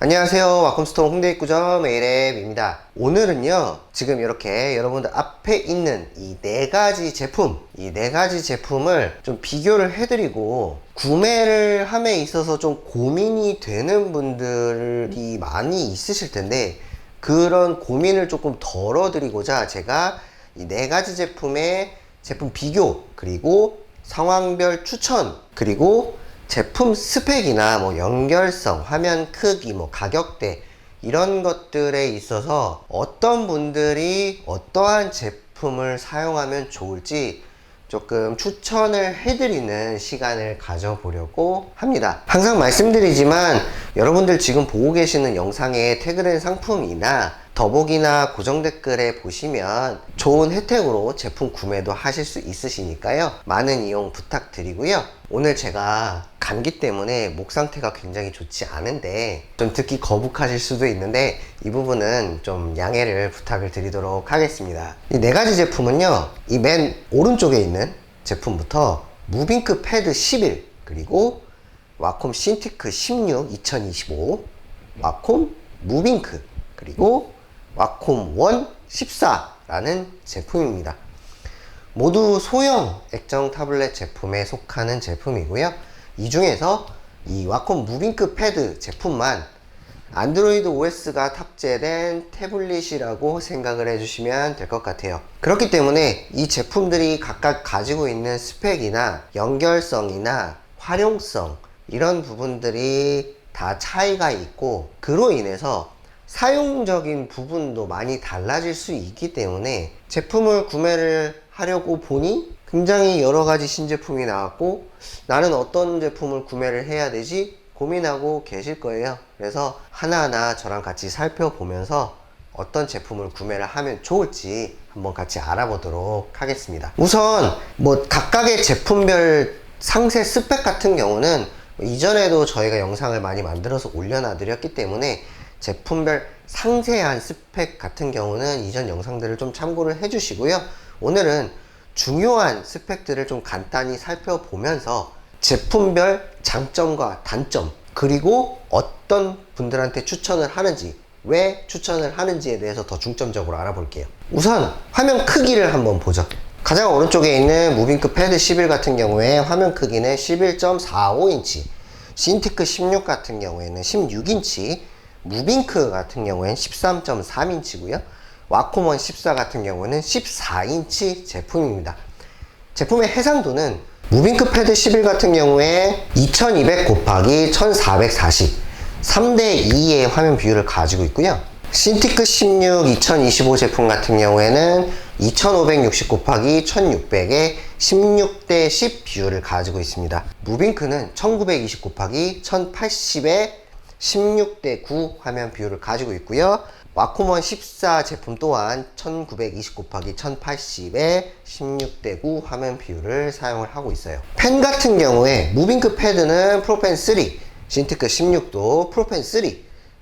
안녕하세요. 와컴스토어 홍대 입구점 에이랩입니다. 오늘은요, 지금 이렇게 여러분들 앞에 있는 이 네 가지 제품, 이 네 가지 제품을 좀 비교를 해드리고, 구매를 함에 있어서 좀 고민이 되는 분들이 많이 있으실 텐데, 그런 고민을 조금 덜어드리고자 제가 이 네 가지 제품의 제품 비교, 그리고 상황별 추천, 그리고 제품 스펙이나 뭐 연결성, 화면 크기, 뭐 가격대 이런 것들에 있어서 어떤 분들이 어떠한 제품을 사용하면 좋을지 조금 추천을 해드리는 시간을 가져보려고 합니다. 항상 말씀드리지만 여러분들 지금 보고 계시는 영상에 태그된 상품이나 더보기나 고정 댓글에 보시면 좋은 혜택으로 제품 구매도 하실 수 있으시니까요. 많은 이용 부탁드리고요. 오늘 제가 감기 때문에 목 상태가 굉장히 좋지 않은데 좀 듣기 거북하실 수도 있는데 이 부분은 좀 양해를 부탁을 드리도록 하겠습니다. 이 네 가지 제품은요. 이 맨 오른쪽에 있는 제품부터 무빙크 패드 11 그리고 와콤 신티크 16 2025 와콤 무빙크 그리고 와콤 원 14라는 제품입니다. 모두 소형 액정 타블렛 제품에 속하는 제품이고요. 이 중에서 이 와콤 무빙크 패드 제품만 안드로이드 OS가 탑재된 태블릿이라고 생각을 해주시면 될 것 같아요. 그렇기 때문에 이 제품들이 각각 가지고 있는 스펙이나 연결성이나 활용성 이런 부분들이 다 차이가 있고 그로 인해서 사용적인 부분도 많이 달라질 수 있기 때문에 제품을 구매를 하려고 보니 굉장히 여러 가지 신제품이 나왔고 나는 어떤 제품을 구매를 해야 되지 고민하고 계실 거예요. 그래서 하나하나 저랑 같이 살펴보면서 어떤 제품을 구매를 하면 좋을지 한번 같이 알아보도록 하겠습니다. 우선 뭐 각각의 제품별 상세 스펙 같은 경우는 이전에도 저희가 영상을 많이 만들어서 올려놔 드렸기 때문에 제품별 상세한 스펙 같은 경우는 이전 영상들을 좀 참고를 해 주시고요. 오늘은 중요한 스펙들을 좀 간단히 살펴보면서 제품별 장점과 단점, 그리고 어떤 분들한테 추천을 하는지, 왜 추천을 하는지에 대해서 더 중점적으로 알아볼게요. 우선 화면 크기를 한번 보죠. 가장 오른쪽에 있는 무빙크 패드 11 같은 경우에 화면 크기는 11.45인치, 신티크 16 같은 경우에는 16인치, 무빙크 같은 경우에는 13.3인치고요. 와코먼 14 같은 경우는 14인치 제품입니다. 제품의 해상도는 무빙크 패드 11 같은 경우에 2200 곱하기 1440 3대 2의 화면 비율을 가지고 있고요. 신티크 16 2025 제품 같은 경우에는 2560 곱하기 1600의 16대 10 비율을 가지고 있습니다. 무빙크는 1920 곱하기 1080의 16대 9 화면 비율을 가지고 있고요. 와코먼 14 제품 또한 1920 곱하기 1080의 16대 9 화면 비율을 사용을 하고 있어요. 펜 같은 경우에 무빙크 패드는 프로펜 3, 신티크 16도 프로펜 3,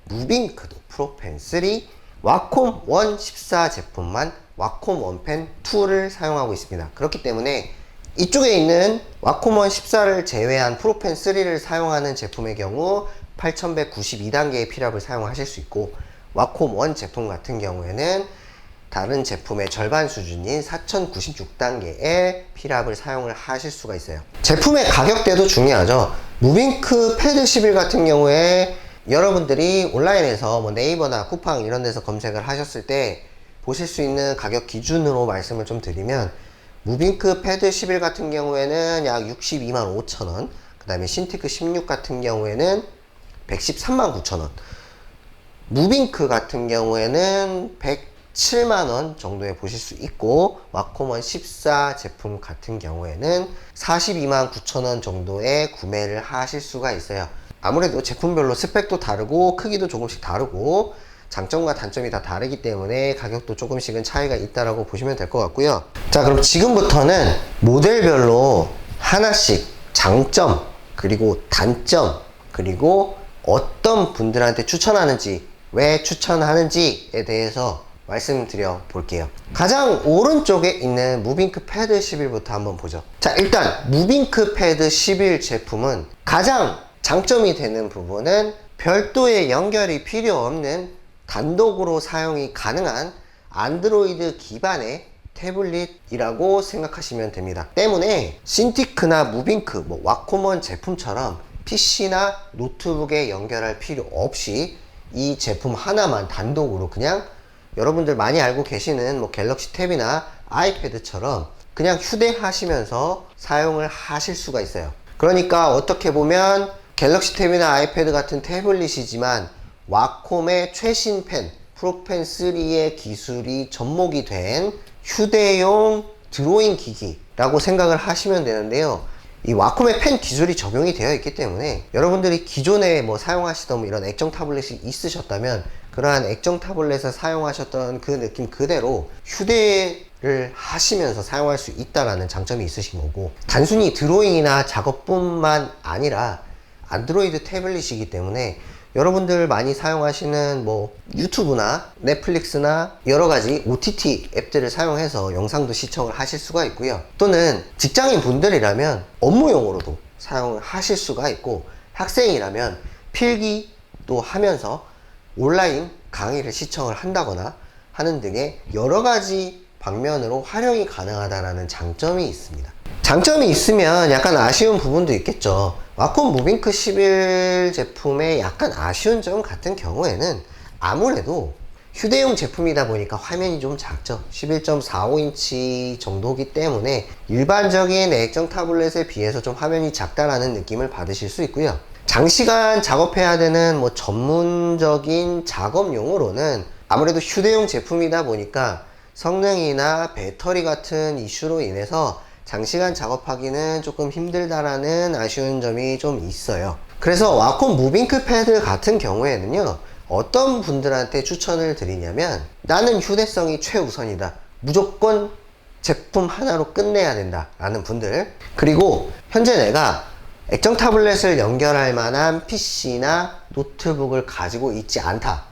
무빙크도 프로펜 3, 와콤 1 14 제품만 와콤 원펜 2를 사용하고 있습니다. 그렇기 때문에 이쪽에 있는 와코먼 14를 제외한 프로펜 3를 사용하는 제품의 경우 8192단계의 피랍을 사용하실 수 있고 와콤 1 제품 같은 경우에는 다른 제품의 절반 수준인 4096단계의 피랍을 사용을 하실 수가 있어요. 제품의 가격대도 중요하죠. 무빙크 패드 11 같은 경우에 여러분들이 온라인에서 뭐 네이버나 쿠팡 이런 데서 검색을 하셨을 때 보실 수 있는 가격 기준으로 말씀을 좀 드리면 무빙크 패드 11 같은 경우에는 약 62만 5천 원, 그 다음에 신티크 16 같은 경우에는 113만 9천 원, 무빙크 같은 경우에는 107만 원 정도에 보실 수 있고 와코먼 14 제품 같은 경우에는 42만 9천 원 정도에 구매를 하실 수가 있어요. 아무래도 제품별로 스펙도 다르고 크기도 조금씩 다르고 장점과 단점이 다 다르기 때문에 가격도 조금씩은 차이가 있다라고 보시면 될 것 같고요. 자, 그럼 지금부터는 모델별로 하나씩 장점, 그리고 단점, 그리고 어떤 분들한테 추천하는지, 왜 추천하는지에 대해서 말씀드려 볼게요. 가장 오른쪽에 있는 무빙크 패드 11부터 한번 보죠. 자, 일단 무빙크 패드 11 제품은 가장 장점이 되는 부분은 별도의 연결이 필요 없는 단독으로 사용이 가능한 안드로이드 기반의 태블릿이라고 생각하시면 됩니다. 때문에 신티크나 무빙크, 뭐 와코먼 제품처럼 PC나 노트북에 연결할 필요 없이 이 제품 하나만 단독으로 그냥 여러분들 많이 알고 계시는 뭐 갤럭시 탭이나 아이패드처럼 그냥 휴대하시면서 사용을 하실 수가 있어요. 그러니까 어떻게 보면 갤럭시 탭이나 아이패드 같은 태블릿이지만 와콤의 최신 펜 프로펜 3의 기술이 접목이 된 휴대용 드로잉 기기라고 생각을 하시면 되는데요. 이 와콤의 펜 기술이 적용이 되어 있기 때문에 여러분들이 기존에 뭐 사용하시던 뭐 이런 액정 타블렛이 있으셨다면 그러한 액정 타블렛을 사용하셨던 그 느낌 그대로 휴대를 하시면서 사용할 수 있다라는 장점이 있으신 거고 단순히 드로잉이나 작업뿐만 아니라 안드로이드 태블릿이기 때문에 여러분들 많이 사용하시는 뭐 유튜브나 넷플릭스나 여러 가지 OTT 앱들을 사용해서 영상도 시청을 하실 수가 있고요. 또는 직장인 분들이라면 업무용으로도 사용을 하실 수가 있고 학생이라면 필기도 하면서 온라인 강의를 시청을 한다거나 하는 등의 여러 가지 방면으로 활용이 가능하다는 장점이 있습니다. 장점이 있으면 약간 아쉬운 부분도 있겠죠. 와콤 무빙크 11 제품의 약간 아쉬운 점 같은 경우에는 아무래도 휴대용 제품이다 보니까 화면이 좀 작죠. 11.45인치 정도기 때문에 일반적인 액정 타블렛에 비해서 좀 화면이 작다라는 느낌을 받으실 수 있고요. 장시간 작업해야 되는 뭐 전문적인 작업용으로는 아무래도 휴대용 제품이다 보니까 성능이나 배터리 같은 이슈로 인해서 장시간 작업하기는 조금 힘들다라는 아쉬운 점이 좀 있어요. 그래서 와콤 무빙크 패드 같은 경우에는요, 어떤 분들한테 추천을 드리냐면, 나는 휴대성이 최우선이다. 무조건 제품 하나로 끝내야 된다. 라는 분들. 그리고 현재 내가 액정 타블렛을 연결할 만한 PC나 노트북을 가지고 있지 않다.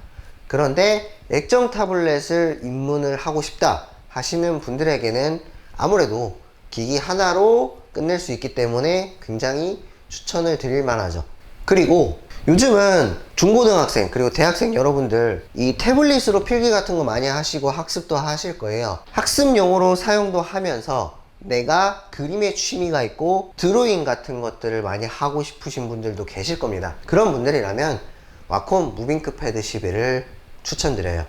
그런데 액정 타블렛을 입문을 하고 싶다 하시는 분들에게는 아무래도 기기 하나로 끝낼 수 있기 때문에 굉장히 추천을 드릴 만하죠. 그리고 요즘은 중고등학생 그리고 대학생 여러분들 이 태블릿으로 필기 같은 거 많이 하시고 학습도 하실 거예요. 학습용으로 사용도 하면서 내가 그림에 취미가 있고 드로잉 같은 것들을 많이 하고 싶으신 분들도 계실 겁니다. 그런 분들이라면 와콤 무빙크 패드 11을 추천드려요.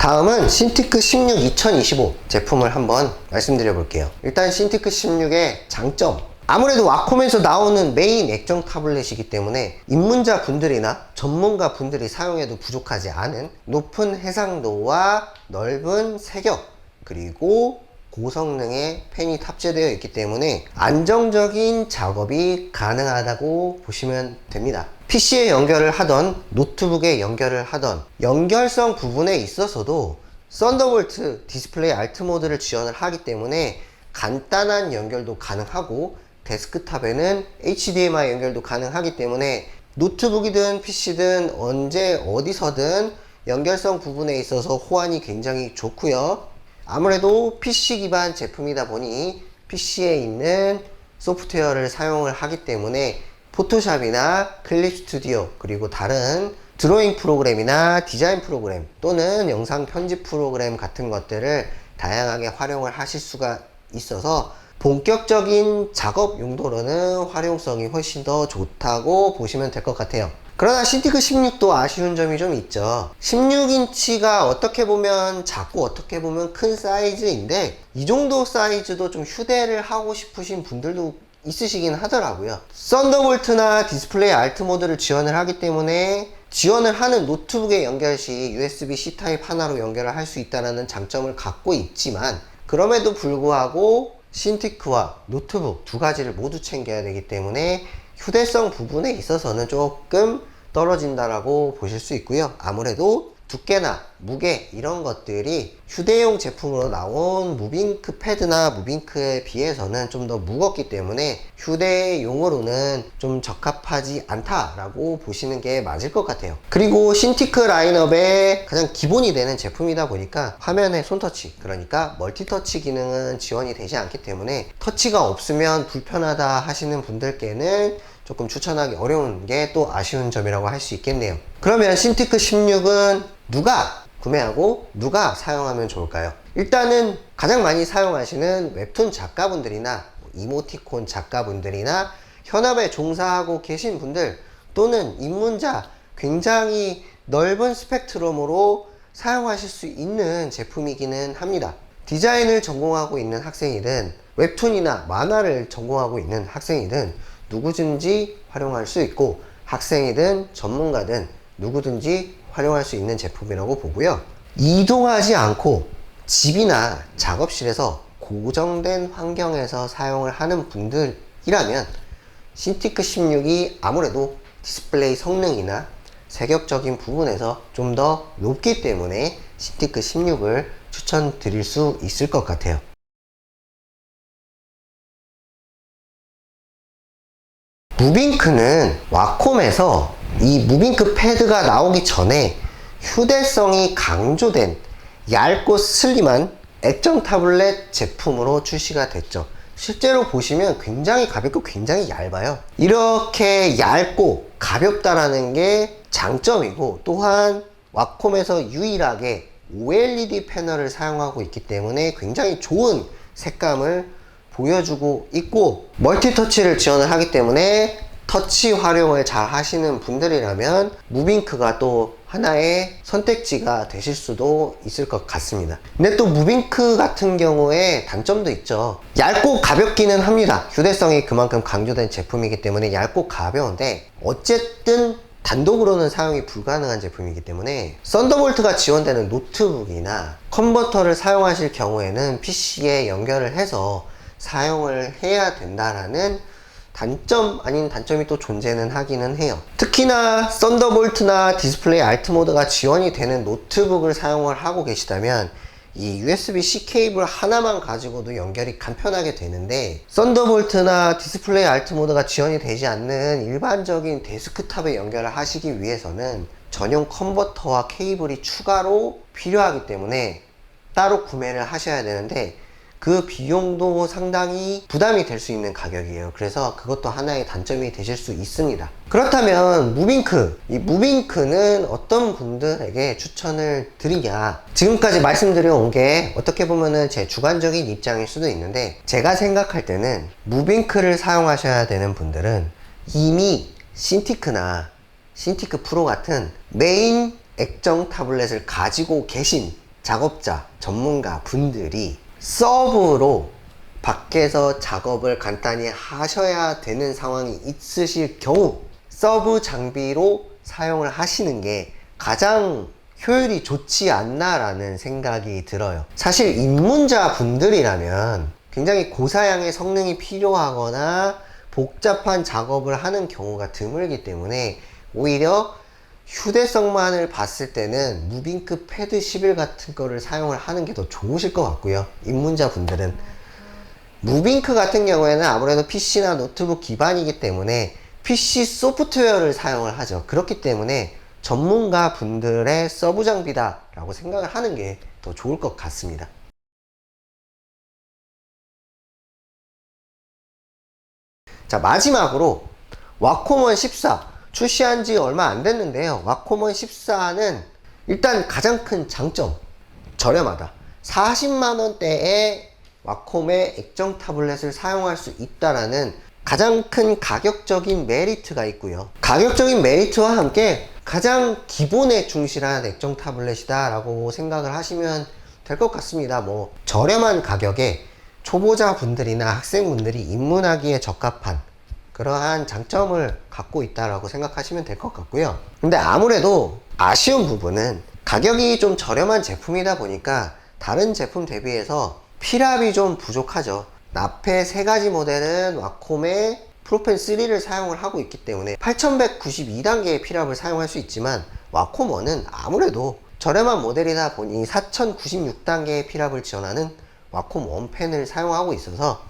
다음은 신티크 16 2025 제품을 한번 말씀드려 볼게요. 일단 신티크 16의 장점. 아무래도 와콤에서 나오는 메인 액정 타블렛이기 때문에 입문자 분들이나 전문가 분들이 사용해도 부족하지 않은 높은 해상도와 넓은 세격 그리고 고성능의 펜이 탑재되어 있기 때문에 안정적인 작업이 가능하다고 보시면 됩니다. PC에 연결을 하던 노트북에 연결을 하던 연결성 부분에 있어서도 썬더볼트 디스플레이 알트 모드를 지원을 하기 때문에 간단한 연결도 가능하고 데스크탑에는 HDMI 연결도 가능하기 때문에 노트북이든 PC든 언제 어디서든 연결성 부분에 있어서 호환이 굉장히 좋고요. 아무래도 PC 기반 제품이다 보니 PC에 있는 소프트웨어를 사용을 하기 때문에 포토샵이나 클립 스튜디오 그리고 다른 드로잉 프로그램이나 디자인 프로그램 또는 영상 편집 프로그램 같은 것들을 다양하게 활용을 하실 수가 있어서 본격적인 작업 용도로는 활용성이 훨씬 더 좋다고 보시면 될 것 같아요. 그러나 신티크 16도 아쉬운 점이 좀 있죠. 16인치가 어떻게 보면 작고 어떻게 보면 큰 사이즈인데 이 정도 사이즈도 좀 휴대를 하고 싶으신 분들도 있으시긴 하더라고요. 썬더볼트나 디스플레이 알트 모드를 지원을 하기 때문에 지원을 하는 노트북의 연결 시 USB-C 타입 하나로 연결을 할 수 있다는 장점을 갖고 있지만 그럼에도 불구하고 신티크와 노트북 두 가지를 모두 챙겨야 되기 때문에 휴대성 부분에 있어서는 조금 떨어진다라고 보실 수 있고요. 아무래도 두께나 무게 이런 것들이 휴대용 제품으로 나온 무빙크 패드나 무빙크에 비해서는 좀 더 무겁기 때문에 휴대용으로는 좀 적합하지 않다라고 보시는 게 맞을 것 같아요. 그리고 신티크 라인업의 가장 기본이 되는 제품이다 보니까 화면에 손터치 그러니까 멀티터치 기능은 지원이 되지 않기 때문에 터치가 없으면 불편하다 하시는 분들께는 조금 추천하기 어려운 게 또 아쉬운 점이라고 할 수 있겠네요. 그러면 신티크 16은 누가 구매하고 누가 사용하면 좋을까요? 일단은 가장 많이 사용하시는 웹툰 작가분들이나 이모티콘 작가분들이나 현업에 종사하고 계신 분들 또는 입문자 굉장히 넓은 스펙트럼으로 사용하실 수 있는 제품이기는 합니다. 디자인을 전공하고 있는 학생이든 웹툰이나 만화를 전공하고 있는 학생이든 누구든지 활용할 수 있고 학생이든 전문가든 누구든지 활용할 수 있는 제품이라고 보고요. 이동하지 않고 집이나 작업실에서 고정된 환경에서 사용을 하는 분들이라면 신티크 16이 아무래도 디스플레이 성능이나 세격적인 부분에서 좀 더 높기 때문에 신티크 16을 추천드릴 수 있을 것 같아요. 무빙크는 와콤에서 이 무빙크 패드가 나오기 전에 휴대성이 강조된 얇고 슬림한 액정 타블렛 제품으로 출시가 됐죠. 실제로 보시면 굉장히 가볍고 굉장히 얇아요. 이렇게 얇고 가볍다라는 게 장점이고 또한 와콤에서 유일하게 OLED 패널을 사용하고 있기 때문에 굉장히 좋은 색감을 보여주고 있고 멀티터치를 지원을 하기 때문에 터치 활용을 잘 하시는 분들이라면 무빙크가 또 하나의 선택지가 되실 수도 있을 것 같습니다. 근데 또 무빙크 같은 경우에 단점도 있죠. 얇고 가볍기는 합니다. 휴대성이 그만큼 강조된 제품이기 때문에 얇고 가벼운데 어쨌든 단독으로는 사용이 불가능한 제품이기 때문에 썬더볼트가 지원되는 노트북이나 컨버터를 사용하실 경우에는 PC에 연결을 해서 사용을 해야 된다라는 단점 아닌 단점이 또 존재는 하기는 해요. 특히나 썬더볼트나 디스플레이 알트 모드가 지원이 되는 노트북을 사용을 하고 계시다면 이 USB-C 케이블 하나만 가지고도 연결이 간편하게 되는데 썬더볼트나 디스플레이 알트 모드가 지원이 되지 않는 일반적인 데스크탑에 연결을 하시기 위해서는 전용 컨버터와 케이블이 추가로 필요하기 때문에 따로 구매를 하셔야 되는데 그 비용도 상당히 부담이 될 수 있는 가격이에요. 그래서 그것도 하나의 단점이 되실 수 있습니다. 그렇다면 무빙크, 이 무빙크는 어떤 분들에게 추천을 드리냐? 지금까지 말씀드려 온 게 어떻게 보면은 제 주관적인 입장일 수도 있는데 제가 생각할 때는 무빙크를 사용하셔야 되는 분들은 이미 신티크나 신티크 프로 같은 메인 액정 타블렛을 가지고 계신 작업자, 전문가 분들이 서브로 밖에서 작업을 간단히 하셔야 되는 상황이 있으실 경우 서브 장비로 사용을 하시는 게 가장 효율이 좋지 않나라는 생각이 들어요. 사실 입문자 분들이라면 굉장히 고사양의 성능이 필요하거나 복잡한 작업을 하는 경우가 드물기 때문에 오히려 휴대성만을 봤을 때는 무빙크 패드 11 같은 거를 사용을 하는 게 더 좋으실 것 같고요. 입문자 분들은. 무빙크 같은 경우에는 아무래도 PC나 노트북 기반이기 때문에 PC 소프트웨어를 사용을 하죠. 그렇기 때문에 전문가 분들의 서브 장비다라고 생각을 하는 게 더 좋을 것 같습니다. 자, 마지막으로 와코먼 14 출시한 지 얼마 안 됐는데요. 와코먼 14는 일단 가장 큰 장점 저렴하다. 40만 원대의 와콤의 액정 타블렛을 사용할 수 있다라는 가장 큰 가격적인 메리트가 있고요. 가격적인 메리트와 함께 가장 기본에 충실한 액정 타블렛이다라고 생각을 하시면 될 것 같습니다. 뭐 저렴한 가격에 초보자 분들이나 학생분들이 입문하기에 적합한 그러한 장점을 갖고 있다라고 생각하시면 될 것 같고요. 근데 아무래도 아쉬운 부분은 가격이 좀 저렴한 제품이다 보니까 다른 제품 대비해서 필압이 좀 부족하죠. 나페 세 가지 모델은 와콤의 프로펜 3를 사용을 하고 있기 때문에 8192단계의 필압을 사용할 수 있지만 와콤 1은 아무래도 저렴한 모델이다 보니 4096단계의 피랍을 지원하는 와콤 원펜을 사용하고 있어서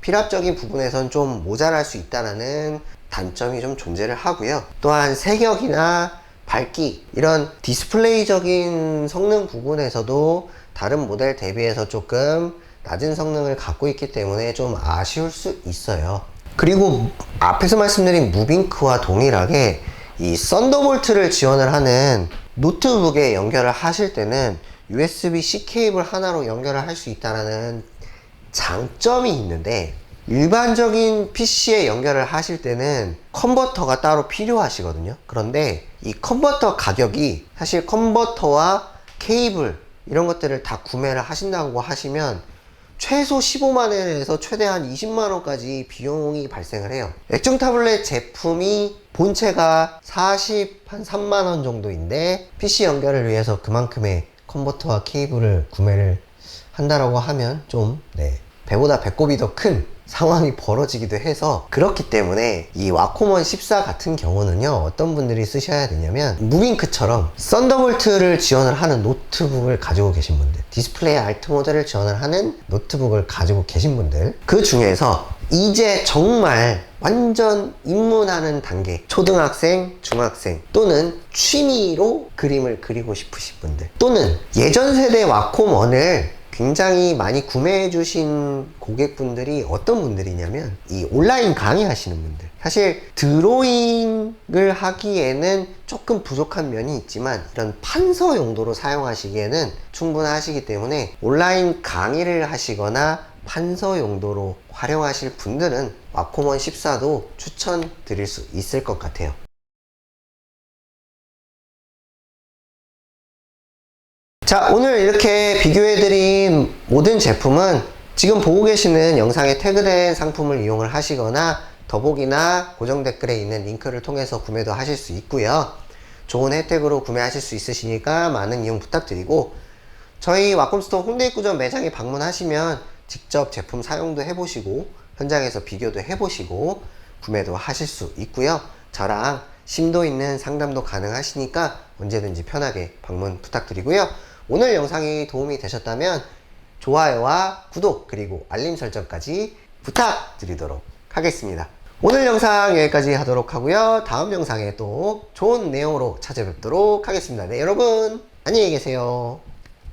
피랍적인 부분에선 좀 모자랄 수 있다는 단점이 좀 존재를 하고요. 또한 색역이나 밝기 이런 디스플레이적인 성능 부분에서도 다른 모델 대비해서 조금 낮은 성능을 갖고 있기 때문에 좀 아쉬울 수 있어요. 그리고 앞에서 말씀드린 무빙크와 동일하게 이 썬더볼트를 지원을 하는 노트북에 연결을 하실 때는 USB-C 케이블 하나로 연결을 할 수 있다는 장점이 있는데 일반적인 PC에 연결을 하실 때는 컨버터가 따로 필요하시거든요. 그런데 이 컨버터 가격이 사실 컨버터와 케이블 이런 것들을 다 구매를 하신다고 하시면 최소 15만 원에서 최대 한 20만 원까지 비용이 발생을 해요. 액정 타블렛 제품이 본체가 40, 한 3만 원 정도인데 PC 연결을 위해서 그만큼의 컨버터와 케이블을 구매를 한다라고 하면 좀 네, 배보다 배꼽이 더 큰 상황이 벌어지기도 해서 그렇기 때문에 이 와코먼 14 같은 경우는요 어떤 분들이 쓰셔야 되냐면 무빙크처럼 썬더볼트를 지원을 하는 노트북을 가지고 계신 분들 디스플레이 알트 모델을 지원을 하는 노트북을 가지고 계신 분들 그 중에서 이제 정말 완전 입문하는 단계 초등학생, 중학생 또는 취미로 그림을 그리고 싶으신 분들 또는 예전 세대 와콤원을 굉장히 많이 구매해 주신 고객분들이 어떤 분들이냐면 이 온라인 강의 하시는 분들. 사실 드로잉을 하기에는 조금 부족한 면이 있지만 이런 판서 용도로 사용하시기에는 충분하시기 때문에 온라인 강의를 하시거나 판서 용도로 활용하실 분들은 와코먼 14도 추천드릴 수 있을 것 같아요 자 오늘 이렇게 비교해드린 모든 제품은 지금 보고 계시는 영상에 태그된 상품을 이용을 하시거나 더보기나 고정 댓글에 있는 링크를 통해서 구매도 하실 수 있고요. 좋은 혜택으로 구매하실 수 있으시니까 많은 이용 부탁드리고 저희 와콤스토어 홍대 입구점 매장에 방문하시면 직접 제품 사용도 해보시고 현장에서 비교도 해보시고 구매도 하실 수 있고요. 저랑 심도 있는 상담도 가능하시니까 언제든지 편하게 방문 부탁드리고요 오늘 영상이 도움이 되셨다면 좋아요와 구독 그리고 알림 설정까지 부탁드리도록 하겠습니다. 오늘 영상 여기까지 하도록 하고요. 다음 영상에 또 좋은 내용으로 찾아뵙도록 하겠습니다. 네, 여러분 안녕히 계세요.